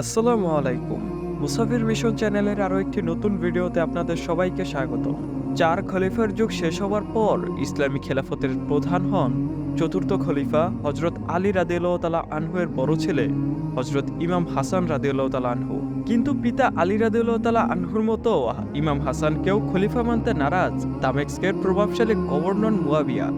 আসসালামু আলাইকুম। মুসাফির মিশন চ্যানেলের আরও একটি নতুন ভিডিওতে আপনাদের সবাইকে স্বাগত। চার খলিফার যুগ শেষ হওয়ার পর ইসলামী খেলাফতের প্রধান হন চতুর্থ খলিফা হজরত আলী রাদিয়াল্লাহু তাআলা আনহুয়ের বড় ছেলে হজরত ইমাম হাসান রাদিয়াল্লাহু আনহু। কিন্তু পিতা আলী রাদিয়াল্লাহু আনহুর মতো ইমাম হাসানকেও খলিফা মানতে নারাজ, দামেস্কের প্রভাবশালী গভর্নর মুয়াবিয়া।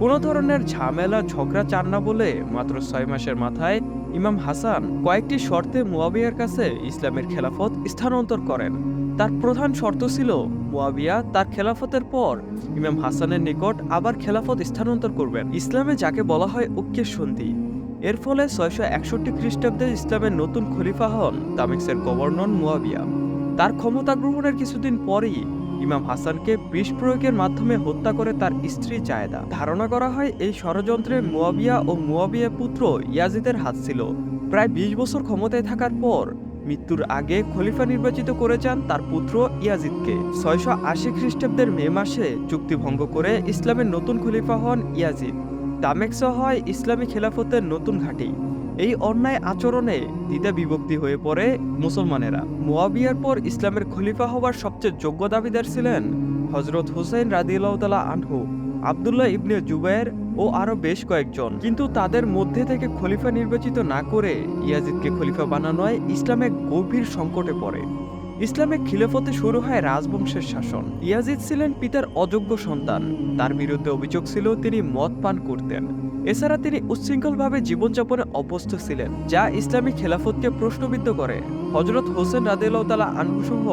কোনো ধরনের ঝামেলা, ঝগড়া চান না বলে মাত্র ছয় মাসের মাথায় ইমাম হাসান কয়েকটি শর্তে মুয়াবিয়ার কাছে ইসলামের খেলাফত স্থানান্তর করেন। তার প্রধান শর্ত ছিল মুয়াবিয়া তার খেলাফতের পর ইমাম হাসানের নিকট আবার খেলাফত স্থানান্তর করবেন। ইসলামে যাকে বলা হয় ঐক্যের সন্ধি। এর ফলে ছয়শো একষট্টি খ্রিস্টাব্দে ইসলামের নতুন খলিফা হন তামিক্সের গভর্নর মুয়াবিয়া। তার ক্ষমতা গ্রহণের কিছুদিন পরই ইমাম হাসানকে বিষ প্রয়োগের মাধ্যমে হত্যা করে তার স্ত্রী জায়দা। ধারণা করা হয় এই ষড়যন্ত্রে মুয়াবিয়া ও মুয়াবিয়া পুত্র ইয়াজিদের হাত ছিল। প্রায় বিশ বছর ক্ষমতায় থাকার পর মৃত্যুর আগে খলিফা নির্বাচিত করে যান তার পুত্র ইয়াজিদকে। ছয়শো আশি খ্রিস্টাব্দের মে মাসে চুক্তি ভঙ্গ করে ইসলামের নতুন খলিফা হন ইয়াজিদ। দামেক্স হয় ইসলামী খেলাফতের নতুন ঘাঁটি। এই অন্যায় আচরণে দ্বিধা বিভক্তি হয়ে পড়ে মুসলমানেরা। মোয়াবিয়ার পর ইসলামের খলিফা হওয়ার সবচেয়ে যোগ্য দাবিদার ছিলেন হজরত হুসেন রাদিউল্লাহ আনহু, আবদুল্লাহ ইবনে জুবায়ের ও আরও বেশ কয়েকজন। কিন্তু তাদের মধ্যে থেকে খলিফা নির্বাচিত না করে ইয়াজিদকে খলিফা বানানোয় ইসলামে গভীর সংকটে পড়ে। ইসলামে খিলাফতে শুরু হয় রাজবংশের শাসন। ইয়াজিদ ছিলেন পিতার অযোগ্য সন্তান। তার বিরুদ্ধে অভিযোগ ছিল তিনি মদ পান করতেন। এছাড়া তিনি উচ্ছৃঙ্খলভাবে জীবনযাপনে অভ্যস্ত ছিলেন, যা ইসলামী খেলাফতকে প্রশ্নবিদ্ধ করে। হজরত হোসেন রাদিউল্লাহ আনহুসহ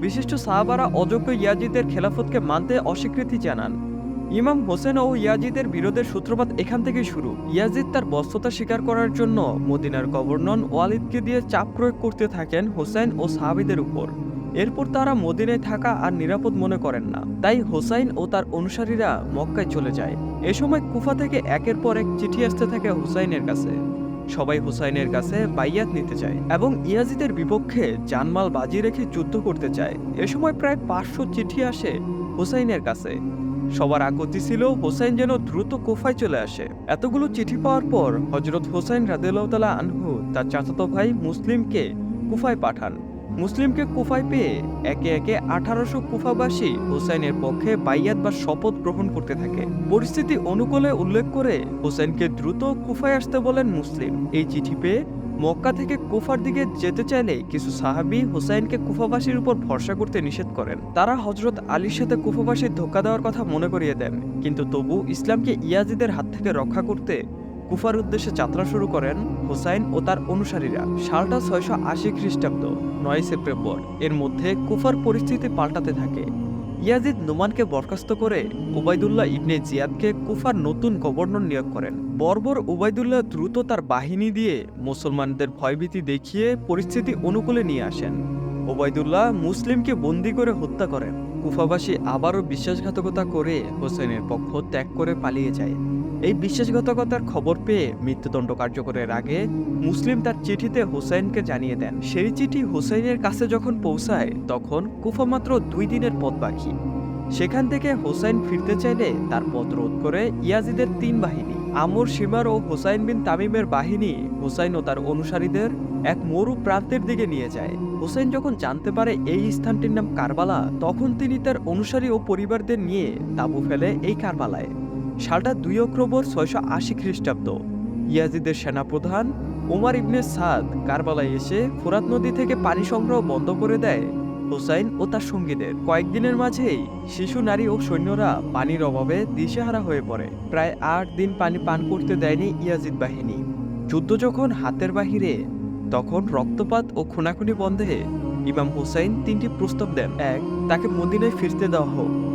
বিশিষ্ট সাহাবারা অযোগ্য ইয়াজিদের খেলাফতকে মানতে অস্বীকৃতি জানান। ইমাম হোসেন ও ইয়াজিদের বিরোধের সূত্রপাত এখান থেকেই শুরু। ইয়াজিদ তার বস্ততা স্বীকার করার জন্য মদিনার গভর্নর ওয়ালিদকে দিয়ে চাপ প্রয়োগ করতে থাকেন হোসেন ও সাহাবিদের উপর। এরপর তারা মদিনায় থাকা আর নিরাপদ মনে করেন না। তাই হোসাইন ও তার অনুসারীরা মক্কায় চলে যায়। এ সময় কুফা থেকে একের পর এক চিঠি আসতে থাকে হুসাইনের কাছে। সবাই হুসাইনের কাছে বাইয়াত নিতে চায় এবং ইয়াজিদের বিপক্ষে জানমাল বাজি রেখে যুদ্ধ করতে চায় এ সময় প্রায় পাঁচশো চিঠি আসে হুসাইনের কাছে। সবার আকতি ছিল হোসাইন যেন দ্রুত কোফায় চলে আসে। এতগুলো চিঠি পাওয়ার পর হজরত হোসাইন রাদেলাউতালা আনহু তার চাচাতো ভাই মুসলিমকে কুফায় পাঠান। মুসলিমকে কুফায় পেয়ে একে একে আঠারোশো কুফাবাসী হোসাইনের পক্ষে বাইয়াত বা শপথ গ্রহণ করতে থাকে। পরিস্থিতি অনুকূলে উল্লেখ করে হোসেনকে দ্রুত কুফায় আসতে বলেন মুসলিম। এই চিঠি পেয়ে মক্কা থেকে কুফার দিকে যেতে চাইলে কিছু সাহাবি হুসাইনকে কুফাবাসীর উপর ভরসা করতে নিষেধ করেন। তারা হজরত আলীর সাথে কুফাবাসীর ধোকা দেওয়ার কথা মনে করিয়ে দেন, কিন্তু তবু ইসলামকে ইয়াজিদের হাত থেকে রক্ষা করতে কুফার উদ্দেশ্যে যাত্রা শুরু করেন হুসাইন ও তার অনুসারীরা। সালটা ছয়শো আশি খ্রিস্টাব্দ, নয় সেপ্টেম্বর। এর মধ্যে কুফার পরিস্থিতি পাল্টাতে থাকে। ইয়াজিদ নোমানকে বরখাস্ত করে ওবায়দুল্লাহ ইবনে জিয়াদকে কুফার নতুন গভর্নর নিয়োগ করেন। বর্বর ওবায়দুল্লাহ দ্রুত তার বাহিনী দিয়ে মুসলমানদের ভয়ভীতি দেখিয়ে পরিস্থিতি অনুকূলে নিয়ে আসেন। ওবায়দুল্লাহ মুসলিমকে বন্দি করে হত্যা করেন। কুফাবাসী আবারও বিশ্বাসঘাতকতা করে হোসেনের পক্ষ ত্যাগ করে পালিয়ে যায়। এই বিশ্বাসঘাতকতার খবর পেয়ে মৃত্যুদণ্ড কার্যকরের আগে মুসলিম তার চিঠিতে হুসাইনকে জানিয়ে দেন। সেই চিঠি হুসাইনের কাছে যখন পৌঁছায়, তখন কুফা মাত্র দুই দিনের পথ বাকি। সেখান থেকে হোসাইন ফিরতে চাইলে তার পথ রোধ করে ইয়াজিদের তিন বাহিনী, আমর সীমার ও হোসাইন বিন তামিমের বাহিনী হোসাইন ও তার অনুসারীদের এক মরু প্রান্তের দিকে নিয়ে যায়। হোসেন যখন জানতে পারে এই স্থানটির নাম কারবালা, তখন তিনি তার অনুসারী ও পরিবারদের নিয়ে তাঁবু ফেলে এই কারবালায়। সালটা দুই অক্টোবর ছয়শো আশি খ্রিস্টাব্দ। ইয়াজিদের সেনাপ্রধান ওমার ইবনে সাদ কারবালায় এসে ফোরাত নদী থেকে পানি সংগ্রহ বন্ধ করে দেয়। হোসাইন ও তার সঙ্গীদের কয়েকদিনের মাঝেই শিশু, নারী ও সৈন্যরা পানির অভাবে দিশেহারা হয়ে পড়ে। প্রায় আট দিন পানি পান করতে দেয়নি ইয়াজিদ বাহিনী। যুদ্ধ যখন হাতের বাহিরে, তখন রক্তপাত ও খুনাখুনি বন্ধে ইমাম হুসাইন তিনটি প্রস্তাব দেন। এক, তাকে মদিনায় ফিরতে দেওয়া হোক।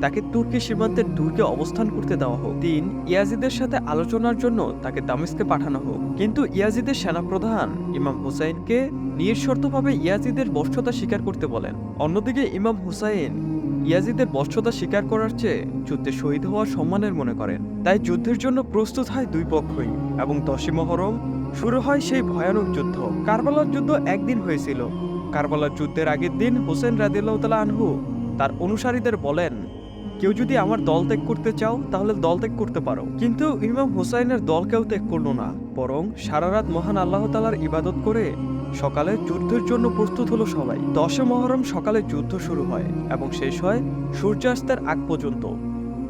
তাকে তুর্কি সীমান্তের দুর্গে অবস্থান করতে দেওয়া হোক। তিন, ইয়াজিদের সাথে আলোচনার জন্য তাকে দামেস্কে পাঠানো হোক। কিন্তু ইয়াজিদের সেনাপ্রধান ইমাম হুসাইনকে নিঃশর্তভাবে ইয়াজিদের বর্ষতা স্বীকার করতে বলেন। অন্যদিকে ইমাম হুসাইন ইয়াজিদের বর্ষতা স্বীকার করার চেয়ে যুদ্ধে শহীদ হওয়ার সম্মানের মনে করেন। তাই যুদ্ধের জন্য প্রস্তুত হয় দুই পক্ষই এবং দশই মহরম শুরু হয় সেই ভয়ানক যুদ্ধ। কারবালার যুদ্ধ একদিন হয়েছিল। কারবালার যুদ্ধের আগের দিন হোসেন রাদিল্লাহ আনহু তার অনুসারীদের বলেন কেউ যদি আমার দল ত্যাগ করতে চাও, তাহলে দল ত্যাগ করতে পারো। কিন্তু ইমাম হুসাইনের দল কেউ ত্যাগ করল না, বরং সারা রাত মহান আল্লাহ তালার ইবাদত করে সকালে যুদ্ধের জন্য প্রস্তুত হলো সবাই। দশে মহরম সকালে যুদ্ধ শুরু হয় এবং শেষ হয় সূর্যাস্তের আগ পর্যন্ত।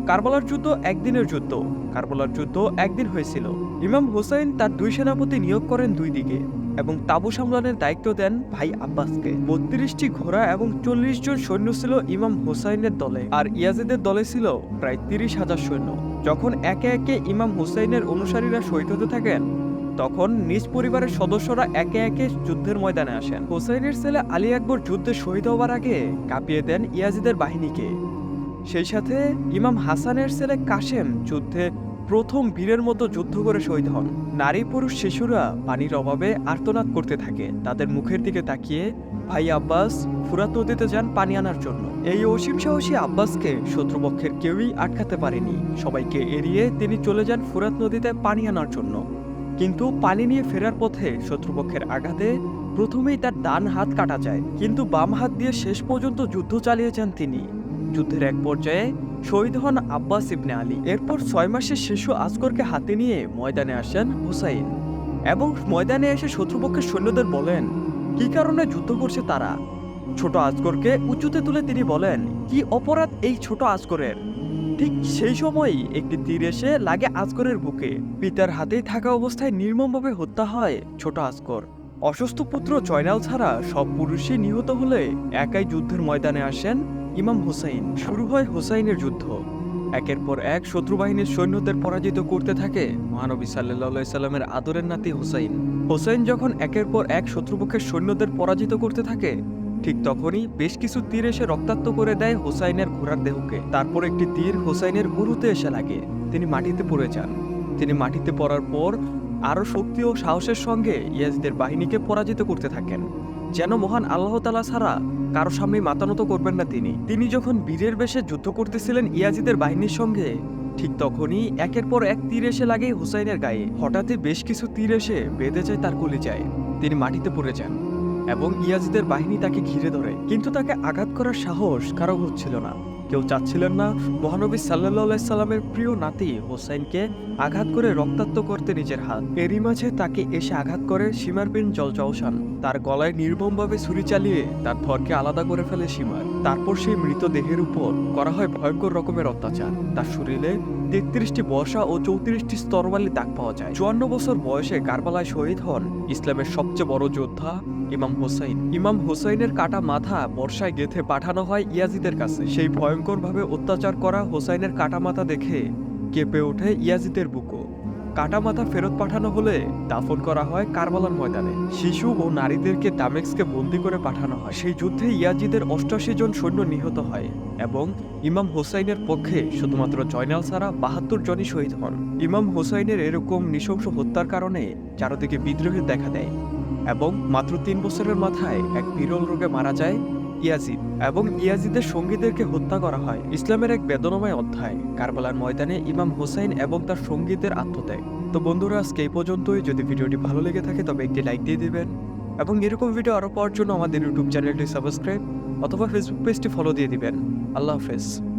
কারবালার যুদ্ধ একদিনের যুদ্ধ। কারবালার যুদ্ধ একদিন হয়েছিল। ইমাম হুসাইন তার দুই সেনাপতি নিয়োগ করেন দুই দিকে। এবং তাবু সামলানের দায়িত্ব দেন ভাই আব্বাসকে। বত্রিশটি ঘোড়া এবং চল্লিশ জন সৈন্য ছিল ইমাম হুসাইনের দলে, আর ইয়াজিদের দলে ছিল প্রায় তিরিশ হাজার সৈন্য। যখন একে একে ইমাম হুসাইনের অনুসারীরা শহীদ হতে থাকেন, তখন নিজ পরিবারের সদস্যরা একে একে যুদ্ধের ময়দানে আসেন। হুসাইনের ছেলে আলী আকবর যুদ্ধে শহীদ হওয়ার আগে কাঁপিয়ে দেন ইয়াজিদের বাহিনীকে। সেই সাথে ইমাম হাসানের ছেলে কাশেম যুদ্ধে প্রথম বীরের মতো যুদ্ধ করে শহীদ হন। নারী পুরুষ শিশুরা পানির অভাবে আর্তনাদ করতে থাকে। তাদের মুখের দিকে তাকিয়ে ভাই আব্বাস ফুরাত নদীতে যান পানি আনার জন্য। এই অসীম সাহসী আব্বাসকে শত্রুপক্ষের কেউই আটকাতে পারেনি। সবাইকে এড়িয়ে তিনি চলে যান ফুরাত নদীতে পানি আনার জন্য। কিন্তু পানি নিয়ে ফেরার পথে শত্রুপক্ষের আঘাতে প্রথমেই তার ডান হাত কাটা যায়। কিন্তু বাম হাত দিয়ে শেষ পর্যন্ত যুদ্ধ চালিয়ে যান তিনি। যুদ্ধের এক পর্যায়ে শহীদ হন আব্বাস ইবনে আলী। এরপর ছয় মাসের শিশু আজগরকে হাতে নিয়ে ময়দানে আসেন হুসাইন এবং ময়দানে এসে শত্রুপক্ষের সৈন্যদের বলেন, কি কারণে যুদ্ধ করছে তারা? ছোট আজগরকে উঁচুতে তুলে তিনি বলেন, কি অপরাধ এই ছোট আজগরের? ঠিক সেই সময়ই একটি তীর এসে লাগে আজগরের বুকে। পিতার হাতেই থাকা অবস্থায় নির্মমভাবে হত্যা হয় ছোট আজগর। অসুস্থ পুত্র জয়নাল ছাড়া সব পুরুষই নিহত হলে একাই যুদ্ধের ময়দানে আসেন ইমাম হুসাইন, শুরু হয় হুসাইনের যুদ্ধ। একের পর এক শত্রু বাহিনীর সৈন্যদের পরাজিত করতে থাকে মহানবী সাল্লাহ সাল্লামের আদরের নাতি হুসাইন। হুসাইন যখন একের পর এক শত্রুপক্ষের সৈন্যদের পরাজিত করতে থাকে, ঠিক তখনই বেশ কিছু তীর এসে রক্তাক্ত করে দেয় হুসাইনের ঘোড়ার দেহকে। তারপর একটি তীর হুসাইনের উরুতে এসে লাগে। তিনি মাটিতে পড়ে যান। তিনি মাটিতে পড়ার পর আরও শক্তি ও সাহসের সঙ্গে ইয়াজদের বাহিনীকে পরাজিত করতে থাকেন। যেন মহান আল্লাহ তালা ছাড়া কারও সামনে মাতানত করবেন না তিনি। তিনি যখন বীরের বেশে যুদ্ধ করতেছিলেন ইয়াজিদের বাহিনীর সঙ্গে, ঠিক তখনই একের পর এক তীর এসে লাগে হুসাইনের গায়ে। হঠাৎই বেশ কিছু তীর এসে বেঁধে যায় তার কলি যায় তিনি মাটিতে পড়ে যান এবং ইয়াজিদের বাহিনী তাকে ঘিরে ধরে। কিন্তু তাকে আঘাত করার সাহস কারও হচ্ছিল না। কেউ চাচ্ছিলেন না। মহানবী সাল্লাহ সাল্লামের প্রিয় নাতি হোসাইনকে আঘাত করে রক্তাক্ত করতে নিজের হাত। এরই মাঝে তাকে এসে আঘাত করে সীমার বিন জল চৌসান তার গলায় নির্মমভাবে ছুরি চালিয়ে তার থরকে আলাদা করে ফেলে সীমার। তারপর সেই মৃতদেহের উপর করা হয় ভয়ঙ্কর রকমের অত্যাচার। তার শরীরে তেত্রিশটি বর্ষা ও চৌত্রিশটি স্তরবালি দাগ পাওয়া যায়। চুয়ান্ন বছর বয়সে কারবালায় শহীদ হন ইসলামের সবচেয়ে বড় যোদ্ধা ইমাম হোসাইন। ইমাম হোসাইনের কাটা মাথা বর্ষায় গেথে পাঠানো হয় ইয়াজিদের কাছে। সেই ভয়ঙ্করভাবে অত্যাচার করা হোসাইনের কাটা মাথা দেখে কেঁপে ওঠে ইয়াজিদের বুকো। কাটা মাথা ফেরত পাঠানো হলে দাফন করা হয় কারবালার ময়দানে। শিশু ও নারীদেরকে দামেক্সকে বন্দি করে পাঠানো হয়। সেই যুদ্ধে ইয়াজিদের অষ্টাশি জন সৈন্য নিহত হয় এবং ইমাম হোসাইনের পক্ষে শুধুমাত্র জয়নাল ছাড়া বাহাত্তর জনই শহীদ হন। ইমাম হোসাইনের এরকম নৃশংস হত্যার কারণে চারদিকে বিদ্রোহের দেখা দেয় এবং মাত্র তিন বছরের মাথায় এক বিরল রোগে মারা যায় ইয়াজিদ এবং ইয়াজিদের সঙ্গীদেরকে হত্যা করা হয়। ইসলামের এক বেদনময় অধ্যায়, কারবালার ময়দানে ইমাম হোসাইন এবং তার সঙ্গীদের আত্মত্যাগ। তো বন্ধুরা, আজকে এই পর্যন্তই। যদি ভিডিওটি ভালো লেগে থাকে, তবে একটি লাইক দিয়ে দিবেন। এবং এরকম ভিডিও আরও পাওয়ার জন্য আমাদের ইউটিউব চ্যানেলটি সাবস্ক্রাইব অথবা ফেসবুক পেজটি ফলো দিয়ে দিবেন। আল্লাহ হাফেজ।